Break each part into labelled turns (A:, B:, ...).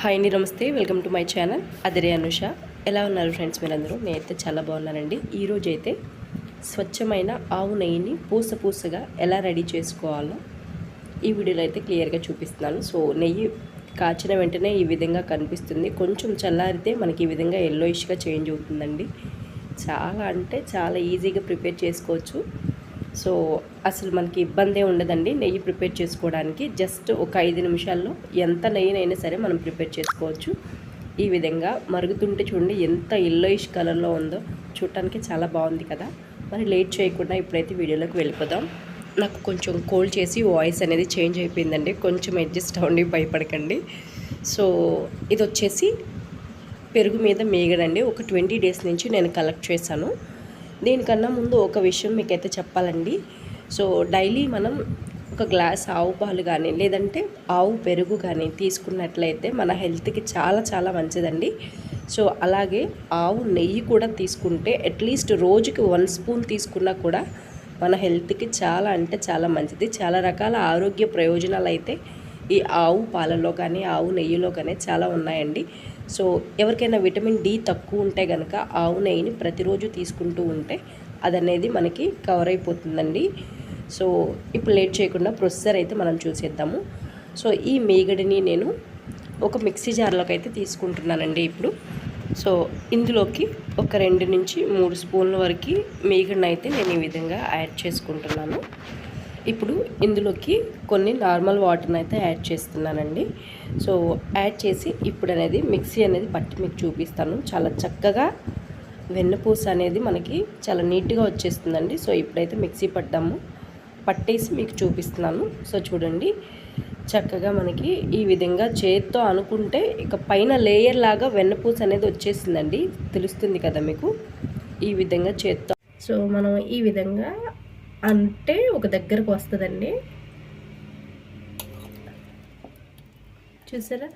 A: Hi అండి నమస్తే. Welcome to my channel. Adire Anusha. ఎలా ఉన్నారు ఫ్రెండ్స్ మీరందరూ? నేనైతే చాలా బాగున్నానండి. ఈరోజు అయితే స్వచ్ఛమైన ఆవు నెయ్యిని పూస పూసగా ఎలా రెడీ చేసుకోవాలో ఈ వీడియోలో అయితే క్లియర్గా చూపిస్తున్నాను. సో నెయ్యి కాచిన వెంటనే ఈ విధంగా కనిపిస్తుంది. కొంచెం చల్లారితే మనకి ఈ విధంగా ఎల్లోయిష్గా చేంజ్ అవుతుందండి. చాలా అంటే చాలా ఈజీగా ప్రిపేర్ చేసుకోవచ్చు. సో అసలు మనకి ఇబ్బందే ఉండదండి నెయ్యి ప్రిపేర్ చేసుకోవడానికి. జస్ట్ ఒక ఐదు నిమిషాల్లో ఎంత నెయ్యినైనా సరే మనం ప్రిపేర్ చేసుకోవచ్చు. ఈ విధంగా మరుగుతుంటే చూడండి ఎంత ఇల్లోయిష్ కలర్లో ఉందో. చూడటానికి చాలా బాగుంది కదా. మరి లేట్ చేయకుండా ఇప్పుడైతే వీడియోలోకి వెళ్ళిపోదాం. నాకు కొంచెం కోల్డ్ చేసి వాయిస్ అనేది చేంజ్ అయిపోయిందండి. కొంచెం అడ్జస్ట్ అవ్వండి భయపడకండి. సో ఇది వచ్చేసి పెరుగు మీద మేగడండి. ఒక ట్వంటీ డేస్ నుంచి నేను కలెక్ట్ చేశాను. దీనికన్నా ముందు ఒక విషయం మీకైతే చెప్పాలండి. సో డైలీ మనం ఒక గ్లాస్ ఆవు పాలు కానీ లేదంటే ఆవు పెరుగు కానీ తీసుకున్నట్లయితే మన హెల్త్కి చాలా చాలా మంచిదండి. సో అలాగే ఆవు నెయ్యి కూడా తీసుకుంటే అట్లీస్ట్ రోజుకి వన్ స్పూన్ తీసుకున్నా కూడా మన హెల్త్కి చాలా అంటే చాలా మంచిది. చాలా రకాల ఆరోగ్య ప్రయోజనాలు అయితే ఈ ఆవు పాలలో కానీ ఆవు నెయ్యిలో కానీ చాలా ఉన్నాయండి. సో ఎవరికైనా విటమిన్ డి తక్కువ ఉంటే కనుక ఆవు నెయ్యిని ప్రతిరోజు తీసుకుంటూ ఉంటే అదనేది మనకి కవర్ అయిపోతుందండి. సో ఇప్పుడు లేట్ చేయకుండా ప్రొసెసర్ అయితే మనం చూసేద్దాము. సో ఈ మేగడిని నేను ఒక మిక్సీ జార్లోకి అయితే తీసుకుంటున్నానండి ఇప్పుడు. సో ఇందులోకి ఒక రెండు నుంచి మూడు స్పూన్ల వరకు మేగడిని అయితే నేను ఈ విధంగా యాడ్ చేసుకుంటున్నాను. ఇప్పుడు ఇందులోకి కొన్ని నార్మల్ వాటర్ని అయితే యాడ్ చేస్తున్నానండి. సో యాడ్ చేసి ఇప్పుడు అనేది మిక్సీ అనేది పట్టి మీకు చూపిస్తాను. చాలా చక్కగా వెన్నపూస అనేది మనకి చాలా నీట్గా వచ్చేస్తుందండి. సో ఇప్పుడైతే మిక్సీ పడ్డాము. పట్టేసి మీకు చూపిస్తున్నాను. సో చూడండి. చక్కగా మనకి ఈ విధంగా చేత్తో అనుకుంటే ఇక పైన లేయర్ లాగా వెన్నపూస అనేది వచ్చేసిందండి తెలుస్తుంది కదా మీకు? ఈ విధంగా చేత్తో. సో మనం ఈ విధంగా అంటే ఒక దగ్గరకు వస్తుందండి. చూసారా?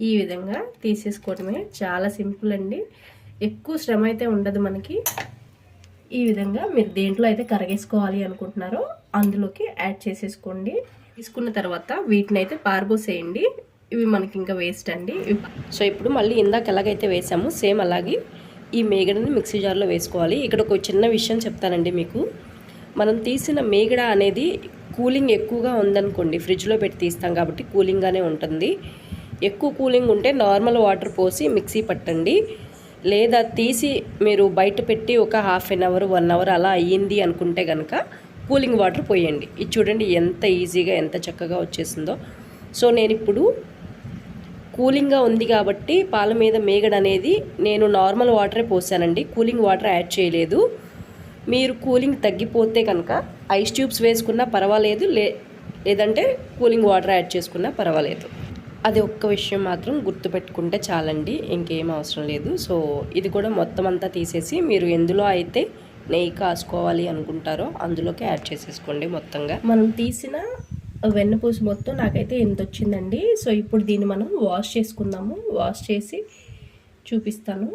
A: ఈ విధంగా తీసేసుకోవడమే చాలా సింపుల్ అండి. ఎక్కువ శ్రమ అయితే ఉండదు మనకి. ఈ విధంగా మీరు దేంట్లో అయితే కరగేసుకోవాలి అనుకుంటున్నారో అందులోకి యాడ్ చేసేసుకోండి. తీసుకున్న తర్వాత వీటిని అయితే పారబోసేయండి. ఇవి మనకి ఇంకా వేస్ట్ అండి. సో ఇప్పుడు మళ్ళీ ఇందాక ఎలాగైతే వేసాము సేమ్ అలాగే ఈ మేగడని మిక్సీ జార్లో వేసుకోవాలి. ఇక్కడ ఒక చిన్న విషయం చెప్తానండి మీకు. మనం తీసిన మేగడ అనేది కూలింగ్ ఎక్కువగా ఉందనుకోండి ఫ్రిడ్జ్లో పెట్టి తీస్తాం కాబట్టి కూలింగ్గానే ఉంటుంది. ఎక్కువ కూలింగ్ ఉంటే నార్మల్ వాటర్ పోసి మిక్సీ పట్టండి. లేదా తీసి మీరు బయట పెట్టి ఒక half an hour one hour అలా అయ్యింది అనుకుంటే కనుక కూలింగ్ వాటర్ పోయండి. ఇది చూడండి ఎంత ఈజీగా ఎంత చక్కగా వచ్చేసిందో. సో నేను ఇప్పుడు కూలింగ్గా ఉంది కాబట్టి పాల మీద మేగడ అనేది నేను నార్మల్ వాటరే పోసానండి. కూలింగ్ వాటర్ యాడ్ చేయలేదు. మీరు కూలింగ్ తగ్గిపోతే కనుక ఐస్ ట్యూబ్స్ వేసుకున్నా పర్వాలేదు లే లేదంటే కూలింగ్ వాటర్ యాడ్ చేసుకున్నా పర్వాలేదు. అది ఒక్క విషయం మాత్రం గుర్తుపెట్టుకుంటే చాలండి ఇంకేం అవసరం లేదు. సో ఇది కూడా మొత్తం అంతా తీసేసి మీరు ఎందులో అయితే నెయ్యి కాసుకోవాలి అనుకుంటారో అందులోకి యాడ్ చేసేసుకోండి మొత్తంగా. మనం తీసిన వెన్నపూస మొత్తం నాకైతే ఎంత వచ్చిందండి సో ఇప్పుడు దీన్ని మనం వాష్ చేసుకుందాము. వాష్ చేసి చూపిస్తాను.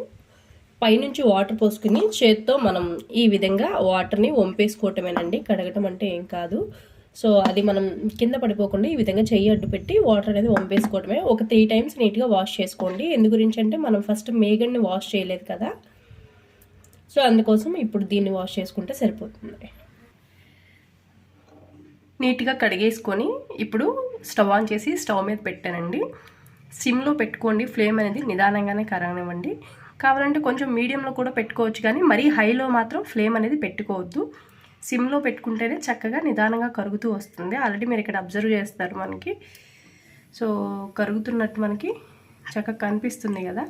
A: పైనుంచి వాటర్ పోసుకుని చేత్తో మనం ఈ విధంగా వాటర్ని వంపేసుకోవటమేనండి. కడగటం అంటే ఏం కాదు. సో అది మనం కింద పడిపోకుండా ఈ విధంగా చెయ్యి అడ్డు పెట్టి వాటర్ అనేది వంపేసుకోవటమే. ఒక త్రీ టైమ్స్ నీట్గా వాష్ చేసుకోండి. ఎందు గురించి అంటే మనం ఫస్ట్ మేగడ్ని వాష్ చేయలేదు కదా. సో అందుకోసం ఇప్పుడు దీన్ని వాష్ చేసుకుంటే సరిపోతుంది. నీట్గా కడిగేసుకొని ఇప్పుడు స్టవ్ ఆన్ చేసి స్టవ్ మీద పెట్టానండి. సిమ్లో పెట్టుకోండి. ఫ్లేమ్ అనేది నిదానంగానే కరగనివ్వండి. కావాలంటే కొంచెం మీడియంలో కూడా పెట్టుకోవచ్చు కానీ మరీ హైలో మాత్రం ఫ్లేమ్ అనేది పెట్టుకోవద్దు. సిమ్లో పెట్టుకుంటేనే చక్కగా నిదానంగా కరుగుతూ వస్తుంది. ఆల్రెడీ మీరు ఇక్కడ అబ్జర్వ్ చేస్తారు మనకి. సో కరుగుతున్నట్టు మనకి చక్కగా కనిపిస్తుంది కదా.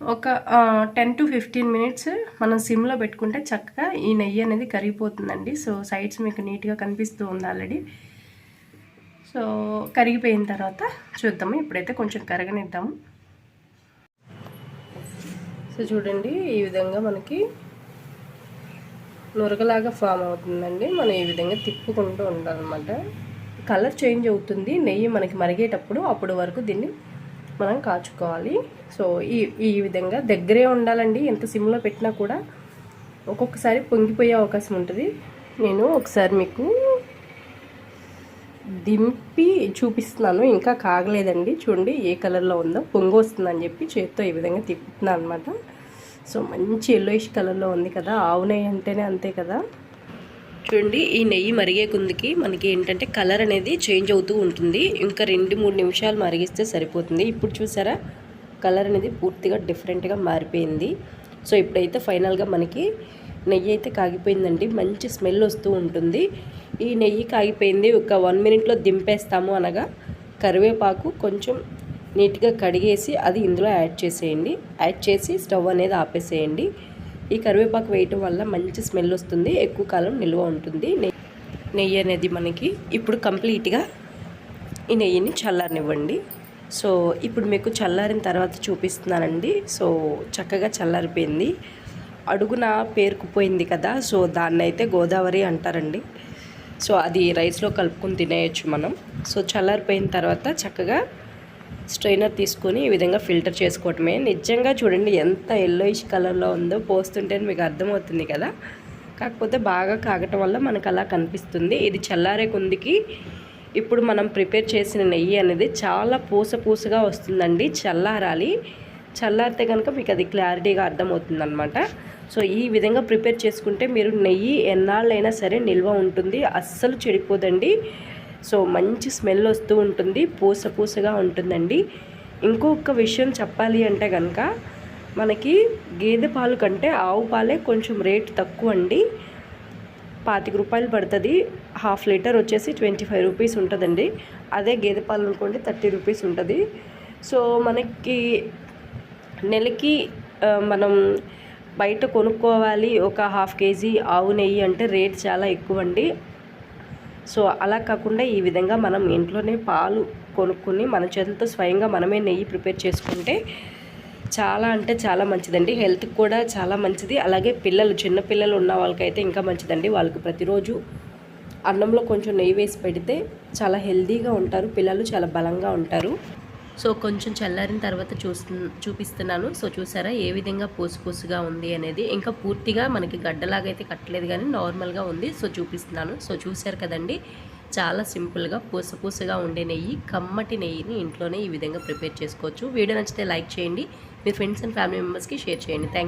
A: ఒక టెన్ టు ఫిఫ్టీన్ మినిట్స్ మనం సిమ్లో పెట్టుకుంటే చక్కగా ఈ నెయ్యి అనేది కరిగిపోతుందండి. సో సైడ్స్ మీకు నీట్గా కనిపిస్తూ ఉంది ఆల్రెడీ. సో కరిగిపోయిన తర్వాత చూద్దాము. ఇప్పుడైతే కొంచెం కరగనిద్దాము. సో చూడండి ఈ విధంగా మనకి నురగలాగా ఫామ్ అవుతుందండి. మనం ఈ విధంగా తిప్పుకుంటూ ఉండాలన్నమాట. కలర్ చేంజ్ అవుతుంది. నెయ్యి మనకి మరిగేటప్పుడు అప్పుడు వరకు దీన్ని మనం కాచుకోవాలి. సో ఈ ఈ విధంగా దగ్గరే ఉండాలండి. ఎంత సిమ్లో పెట్టినా కూడా ఒక్కొక్కసారి పొంగిపోయే అవకాశం ఉంటుంది. నేను ఒకసారి మీకు దింపి చూపిస్తున్నాను. ఇంకా కాగలేదండి. చూడండి ఏ కలర్లో ఉందో. పొంగు వస్తుందని చెప్పి చేత్తో ఈ విధంగా తిప్పుతున్నాను అనమాట సో మంచి ఎల్లోయిష్ కలర్లో ఉంది కదా. ఆవు నెయ్యి అంటేనే అంతే కదా. చూడండి ఈ నెయ్యి మరిగే కుందికి మనకి ఏంటంటే కలర్ అనేది చేంజ్ అవుతూ ఉంటుంది. ఇంకా రెండు మూడు నిమిషాలు మరిగిస్తే సరిపోతుంది. ఇప్పుడు చూసారా? కలర్ అనేది పూర్తిగా డిఫరెంట్గా మారిపోయింది. సో ఇప్పుడైతే ఫైనల్గా మనకి నెయ్యి అయితే కాగిపోయిందండి. మంచి స్మెల్ వస్తూ ఉంటుంది. ఈ నెయ్యి కాగిపోయింది. ఒక వన్ మినిట్లో దింపేస్తాము అనగా కరివేపాకు కొంచెం నీట్గా కడిగేసి అది ఇందులో యాడ్ చేసేయండి. యాడ్ చేసి స్టవ్ అనేది ఆపేసేయండి. ఈ కరివేపాకు వేయటం వల్ల మంచి స్మెల్ వస్తుంది. ఎక్కువ కాలం నిల్వ ఉంటుంది. నెయ్యి అనేది మనకి ఇప్పుడు కంప్లీట్గా ఈ నెయ్యిని చల్లారనివ్వండి. సో ఇప్పుడు మీకు చల్లారిన తర్వాత చూపిస్తున్నానండి. సో చక్కగా చల్లారిపోయింది. అడుగున పేరుకుపోయింది కదా. సో దాన్నైతే గోదావరి అంటారండి. సో అది రైస్లో కలుపుకొని తినేయచ్చు మనం. సో చల్లారిపోయిన తర్వాత చక్కగా స్ట్రైనర్ తీసుకొని ఈ విధంగా ఫిల్టర్ చేసుకోవటమే. నిజంగా చూడండి ఎంత ఎల్లోయిష్ కలర్లో ఉందో పోస్తుంటే మీకు అర్థమవుతుంది కదా. కాకపోతే బాగా కాగటం వల్ల మనకు అలా కనిపిస్తుంది. ఇది చల్లారే కుందికి ఇప్పుడు మనం ప్రిపేర్ చేసిన నెయ్యి అనేది చాలా పూస పూసగా వస్తుందండి చల్లారాలి. చల్లారితే కనుక మీకు అది క్లారిటీగా అర్థమవుతుంది అనమాట సో ఈ విధంగా ప్రిపేర్ చేసుకుంటే మీరు నెయ్యి ఎన్నాళ్ళైనా సరే నిల్వ ఉంటుంది అస్సలు చెడిపోదండి. సో మంచి స్మెల్ వస్తూ ఉంటుంది పూస పూసగా ఉంటుందండి. ఇంకొక విషయం చెప్పాలి అంటే కనుక మనకి గేదె పాలు కంటే ఆవు పాలే కొంచెం రేట్ తక్కువ అండి. పాతిక రూపాయలు పడుతుంది హాఫ్ లీటర్ వచ్చేసి ట్వంటీ ఫైవ్ రూపీస్ ఉంటుందండి. అదే గేదె పాలు అనుకోండి థర్టీ రూపీస్ ఉంటుంది. సో మనకి నెలకి మనం బయట కొనుక్కోవాలి. ఒక హాఫ్ కేజీ ఆవు నెయ్యి అంటే రేట్ చాలా ఎక్కువ అండి సో అలా కాకుండా ఈ విధంగా మనం ఇంట్లోనే పాలు కొనుక్కుని మన చేతులతో స్వయంగా మనమే నెయ్యి ప్రిపేర్ చేసుకుంటే చాలా అంటే చాలా మంచిదండి. హెల్త్కి కూడా చాలా మంచిది. అలాగే పిల్లలు చిన్న పిల్లలు ఉన్న వాళ్ళకైతే ఇంకా మంచిదండి. వాళ్ళకి ప్రతిరోజు అన్నంలో కొంచెం నెయ్యి వేసి పెడితే చాలా హెల్తీగా ఉంటారు. పిల్లలు చాలా బలంగా ఉంటారు. సో కొంచెం చల్లారిన తర్వాత చూస్తు చూపిస్తున్నాను. సో చూసారా ఏ విధంగా పూసు పూసుగా ఉంది అనేది. ఇంకా పూర్తిగా మనకి గడ్డలాగా అయితే కట్టలేదు కానీ నార్మల్గా ఉంది. సో చూపిస్తున్నాను. సో చూసారు కదండి చాలా సింపుల్గా పూస పూసగా ఉండే నెయ్యి కమ్మటి నెయ్యిని ఇంట్లోనే ఈ విధంగా ప్రిపేర్ చేసుకోవచ్చు. వీడియో నచ్చితే లైక్ చేయండి. మీ ఫ్రెండ్స్ అండ్ ఫ్యామిలీ మెంబర్స్కి షేర్ చేయండి. థ్యాంక్